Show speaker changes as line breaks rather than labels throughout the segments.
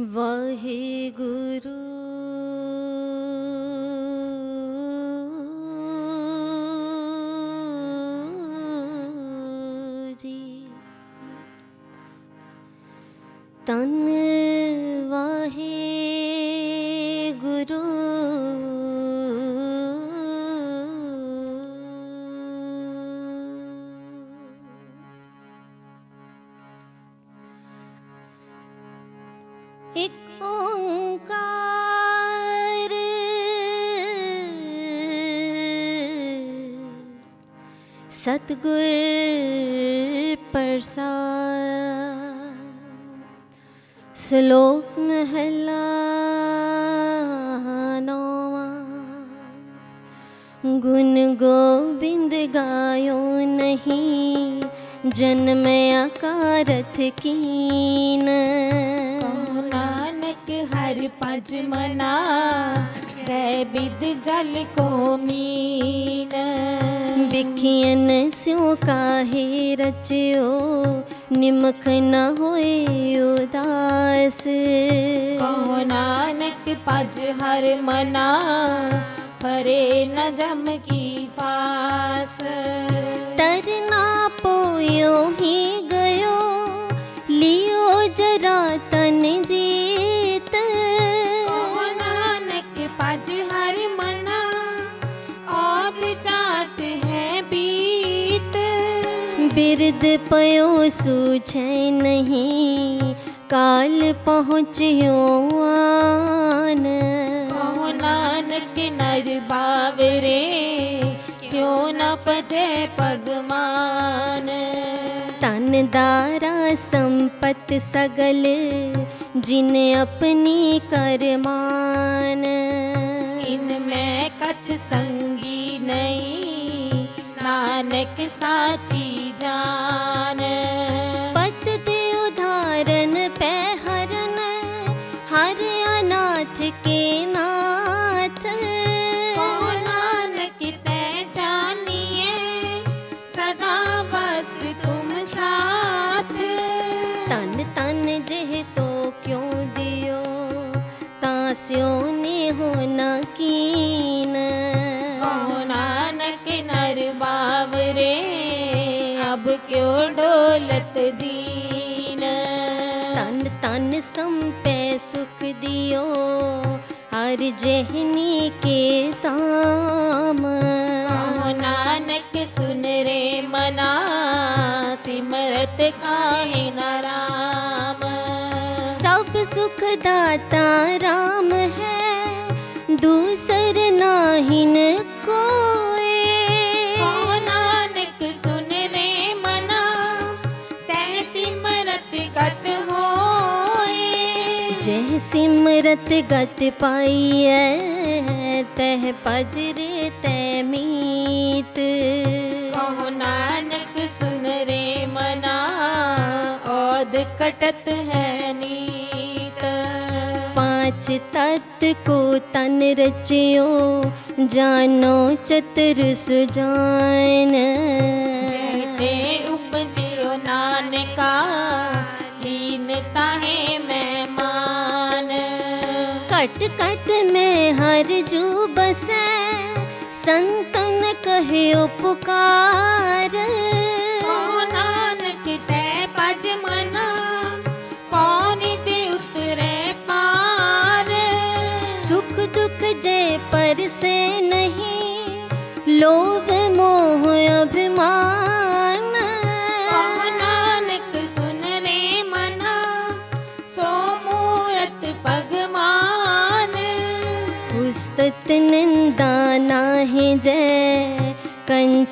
वाहे गुरु। जी।
तन गुल् प्रसाद। श्लोकला गुण गोविन्द गाय न
हि जन्म अकारथ कि ल पाँच मना जय बिद जल
को मीन। बिखियन स्यों काहे रचियो निमख न
होए उदास। कहो नानक पज हर मना परे न
जम की फास। तरना पोयो ही गयो
लियो जरा तन जी दर्द पयो सूझ नहीं।
काल पहुँचियो आन। नानक नर क्यों न
पजे पगमान? तन दारा संपत सगल जिन अपनी
करमान। इनमें कछ संगी नहीं। नानक साची जान। पत
दे उदाहरण पै हरन हर अनाथ के नाथ।
ओ नानक तै सदा बस तुम साथ। तन तन जिह तो
क्यों दियो तास्यों ਬਾਵਰੇ ਅਬ ਕਿਉ ਡੋਲਤ ਦੀਨ
ਤਨ ਤਨ ਸੰਪੈ ਸੁਖ ਦਿਓ ਹਰ ਜਹਨੀ ਕੇ ਤਾਮ
ਕਹੋ ਨਾਨਕ ਸੁਨ ਰੇ ਮਨਾ ਸਿਮਰਤ ਕਾਹੇ ਨਾਰਾਮ
ਸਭ ਸੁਖ ਦਾਤਾ RAM ਹੈ ਦੂਸਰ ਨਾਹਿਨ
ਸਿਮਰਤ ਗਤ
ਪਾਈਐ ਤਹ ਪਜਰ ਤੈ ਮੀਤ।
ਕਹੋ ਨਾਨਕ ਸੁਨ ਰੇ ਮਨਾ ਔਦ ਕਟਤ ਹੈ ਨੀਤ।
ਪਾਂਚ ਤਤ
ਕੋ ਤਨ ਰਚਿਓ ਜਾਨੋ ਚਤੁਰ ਸੁਜਾਨ
कट कट में हर जू बसे संतन कहियो पुकार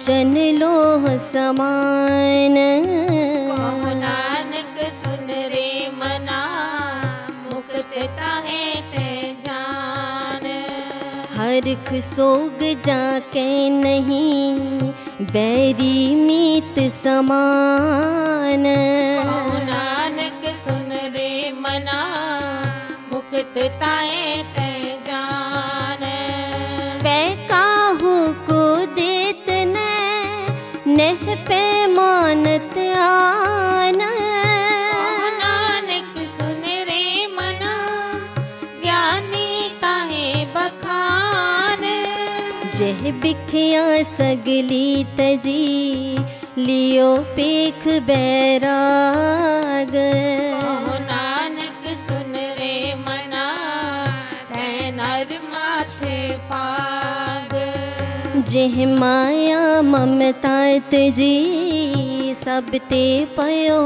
चन लोह समान।
नानक सुन रे मना मुक्त ताहे ते जान।
हरख सोग जाके नहीं बैरी मीत समान।
नानक सुन रे मना मुक्त
ताहे ਗਿਆਨ ਜਹ ਬਿਖਿਆ ਸਗਲੀ ਤਜੀ ਲਿਓ ਪੇਖ ਬੈਰਾਗ।
ਕਹੋ ਨਾਨਕ ਸੁਨ ਰੇ ਮਨਾ ਤੈ ਨਰ ਮਾਥੇ ਪਾਗ।
ਜਹ ਮਾਇਆ ਮਮਤਾ ਤਜੀ सब ते पयो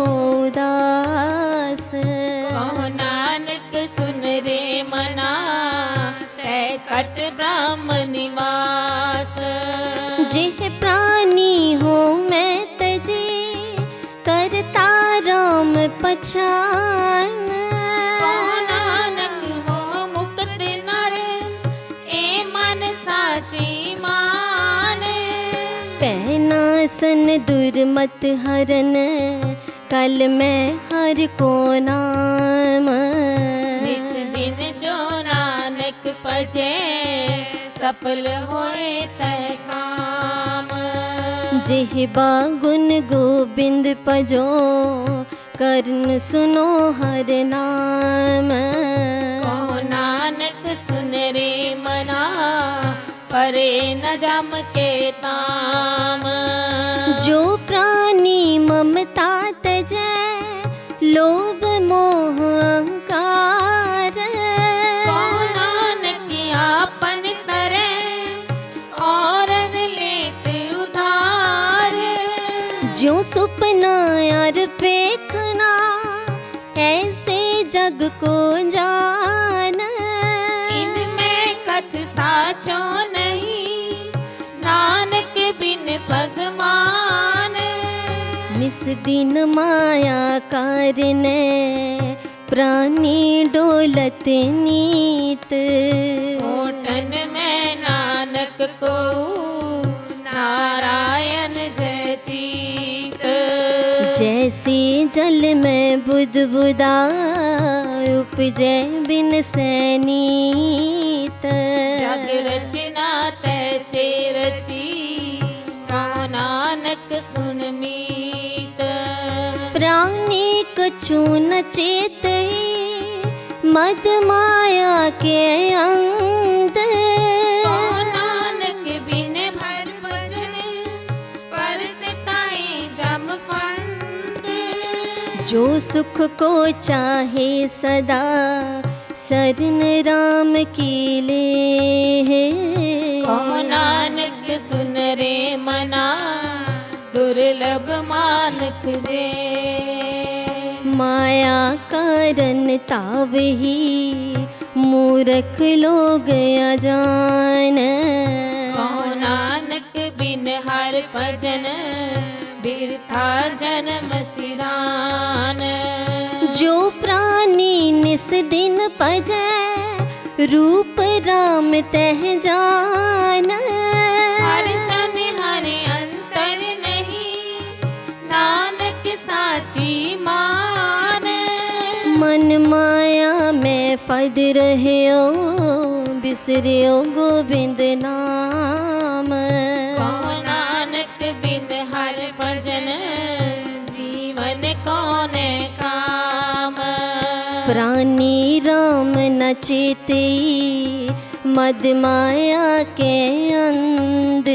उदास।
कहो नानक सुन रे मना तै कट ब्रह्म निवास।
जिह प्राणी हो मैं तजे करता राम पछान सन दुर्मत हरन कल मैं हर को नाम।
जिस दिन जो नानक पजे सफल होए तय काम।
जिह बागुन गोबिंद पजो करन सुनो हर नाम।
कहो नानक सुन रे मना परे न जम के ताम।
ममता तजै लोभ मोह अहंकार।
आपन तरे औरन लेत उधार।
जो सुपना यार पेखना ऐसे जग को जान।
इनमें कछ साचो नहीं
निस दिन माया कारने प्राणी डोलत नीत।
ओटन में नानक को नारायण जय चीत।
जैसे जल में बुद बुदा उपजै बिन सैनीत प्राणी कछु न चेत मद माया के
फंद।
जो सुख को चाहे सदा सरन राम की ले
नानक सुन रे मना दुर्लभ मानक दे।
माया कारण ताव ही मूर्ख लोग अजान।
कहो नानक बिन हर भजन बिरथा जन्म सिरान।
जो प्राणी निस दिन पजै रूप राम तह जन फद रहो बिसरियो गोविंद नाम।
कहो नानक बिन हर भजन जीवन कौन काम?
प्राणी राम न चेते मद माया के
अंद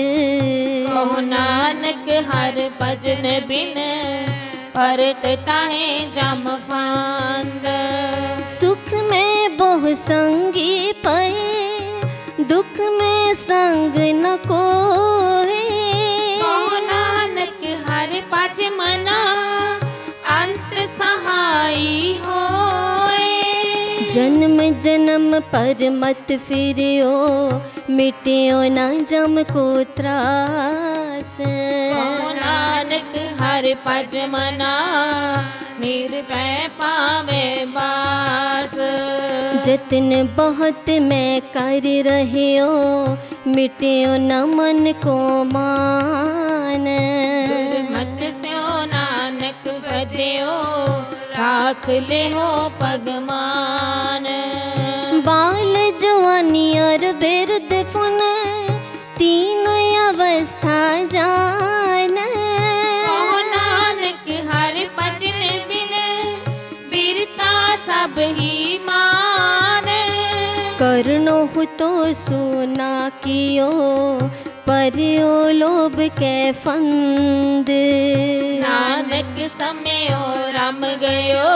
नानक हर भजन बिन परत ताहे जम फांद।
सुख में बहु संगी पए दुख में संग न कोए।
नानक हर पज मना अंत सहाई होए।
जन्म जन्म पर मत फिरियो मिटियो न जम को त्रास।
नानक हर पज मना निर्भय पावे बास
जतन बहुत मैं कर रहियो मिटियो न मन को मान
मत स्यो नानक बदयो राख ले हो पगमान
बाल जवानी और बिरद फुन तीन सुना कियो परियो लोभ के फंद।
नानक समयो रम गयो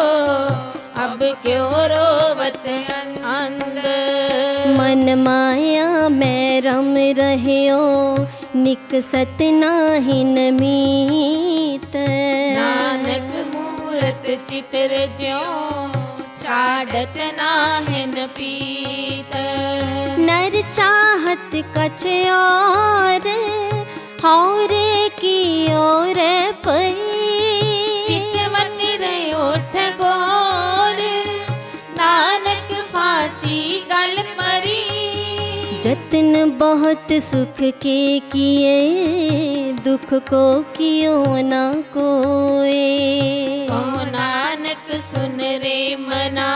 अब क्यों रोवत अंग
मन माया में रम रहियो निकसत नाहिन मीत।
नानक मूरत चित्र ज्यो छाड़त नाहिन
चाहत कछ और हौरे की और पई
चितवत रहो ठगोर नानक फांसी गल मरी
जतन बहुत सुख के किए दुख को कियो ना कोए।
नानक सुन रे मना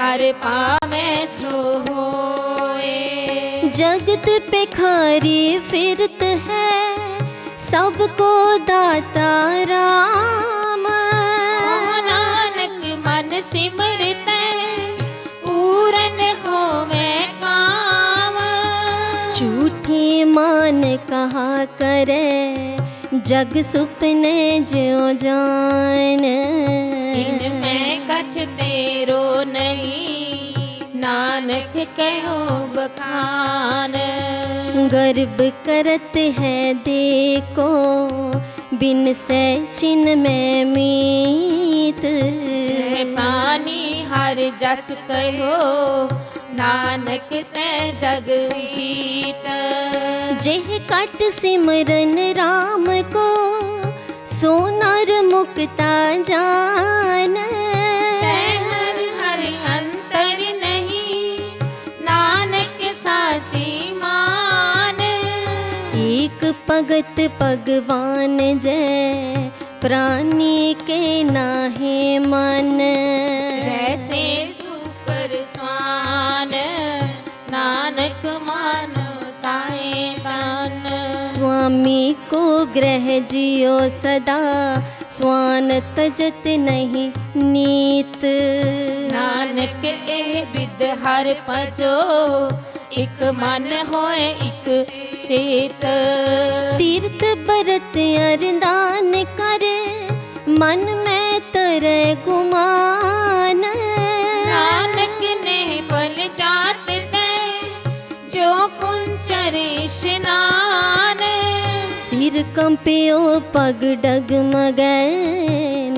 हर पावे सो होए
जगत पे खारी फिरत है सबको दाता राम।
नानक मन सिमरत पूरन होवे काम।
झूठे मान कहा करे जग सुपने ज्यो जान।
नानक कहो बखान।
गर्व करत है देखो बिन से चिन्ह में मीत।
प्राणी हर जस कहो नानक ते जग जीत।
जेह कट सिमरन राम को सोनर मुक्ता जान। भगत भगवान जय। प्राणी के नाहे मन।
जैसे सुकर स्वान नानक मानताए तान
स्वामी को ग्रह जियो सदा स्वान तजत नहीं नीत।
नानक ए बिद हर पजो एक मन होए इक चेत।
तीर्थ बरत अरदान कर मन में तर गुमान।
नानक ने फल जात दे जो कुंचर स्नान
सिर कंपियो पग डग मगै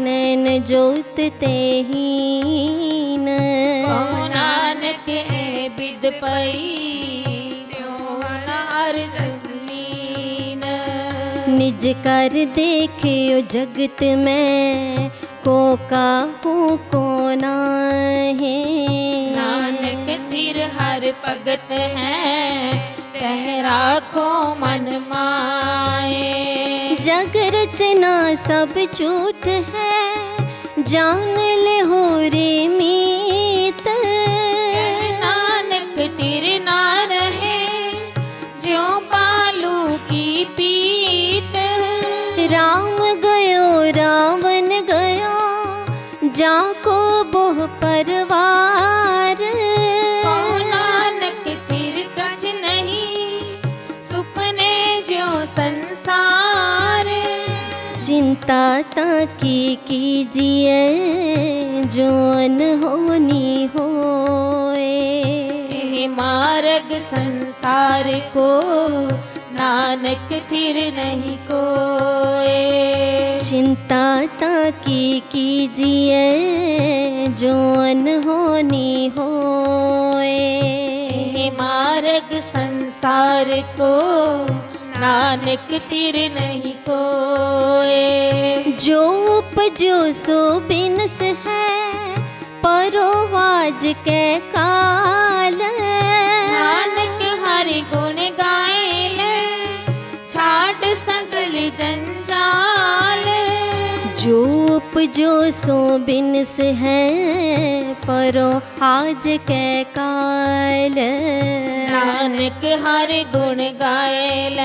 नैन जोत
ते ही नानक बिद पई।
निज कर देखियो जगत में को काहू को नाहे।
नानक धीर हर भगत है तेरा को मन माए।
जग रचना सब झूठ है जान ले हो रे मीत। परवार।
नानक फिर कछ नहीं सुपने जो संसार।
चिंता ताकी कीजिए जोन होनी होए।
मार्ग संसार को नानक थिर नहीं को।
चिंता ताकि कीजिए जोन होनी होए।
मार्ग संसार को नानक तिर नहीं कोए।
जो उपजो सो बिनस है परोवाज के
का
जो सो बिनस है परो आज के काल
नानक हर गुण गायल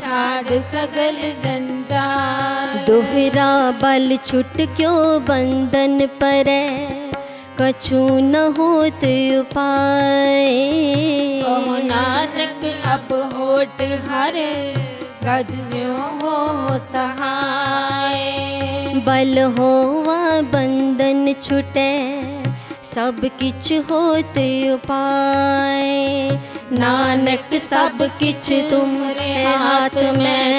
छाड़ सगल जंजाल।
दोहरा बल छुट क्यों बंधन पर कछु न होत उपाय।
ओ नानक अब होट हर गज हो सहाय।
बल होवा बंधन छुटे, सब किछ होत उपाय नानक, सब किछ तुमरे हाथ में,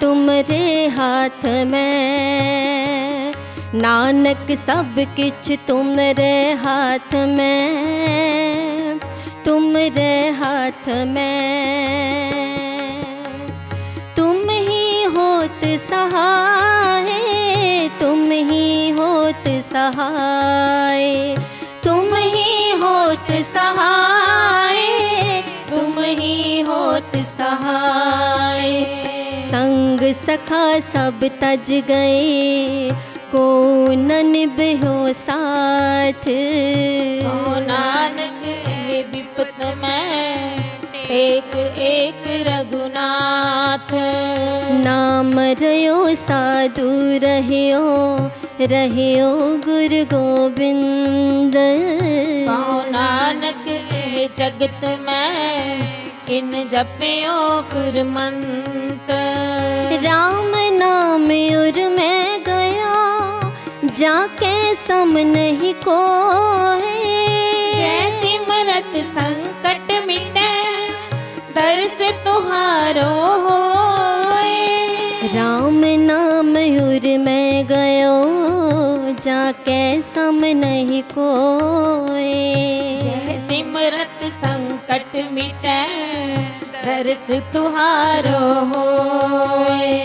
तुमरे हाथ में। नानक, सब किछ तुमरे हाथ में, तुमरे हाथ में। तुम होत सहाय, तुम ही होत सहाय। तुम ही होत सहाय, तुम ही होत सहाय। संग सखा सब तज गए को न निभ्यो साथ।
कहो नानक हे विपत में, एक एक रघुनाथ।
नाम रयो साधु रहियो रहियो गुरु
गोबिंद नानक हे जगत में किन जपियो गुरमंत।
राम नाम उर में गया जाके सम नहीं को
जैसी मरत संकट मिटे दर्श तुहारो होए
मैं गयो जाके सम नहीं कोए।
जय सिमरत संकट मिटै तरस तुहारो होए।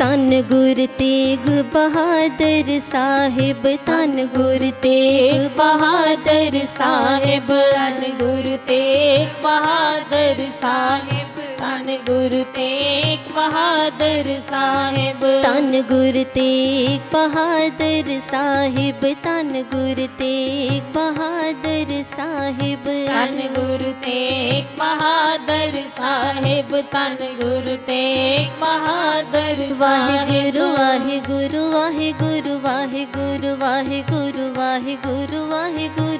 ਤਨ ਗੁਰ ਤੇਗ ਬਹਾਦਰ ਸਾਹਿਬ ਤਨ ਗੁਰ ਤੇਗ ਬਹਾਦਰ ਸਾਹਿਬ
ਤਨ ਗੁਰ ਤੇਗ ਬਹਾਦਰ ਸਾਹਿਬ धन गुरु तेग बहादुर साहेब।
धन गुरु तेग बहादुर साहेब धन गुरु तेग बहादुर साहेब।
धन गुरु तेग बहादुर साहेब धन गुरु तेग बहादुर
वाहे गुरु वाहे
गुरु वाहे गुरु वाहे गुरु वाहे गुरु वाहे
गुरु वाहे गुरु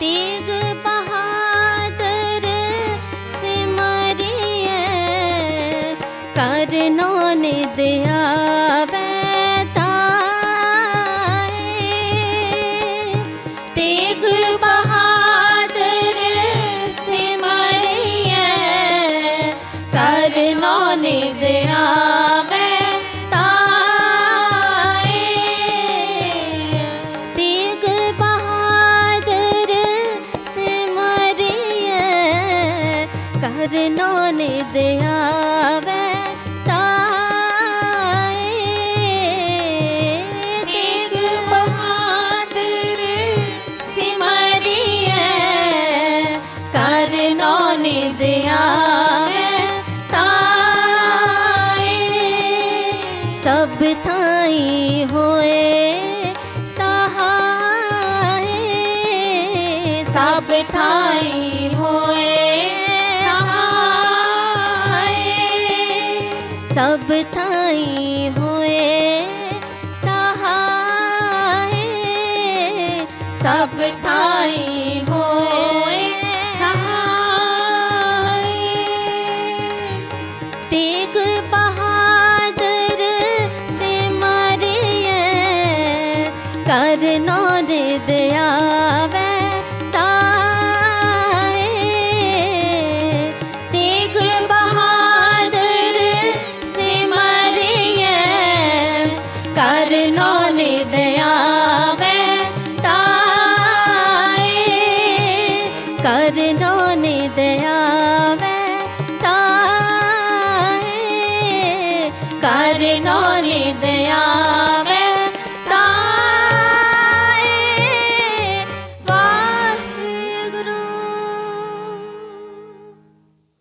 तीघ बहादर सिमर कर्निद्या करना दयावे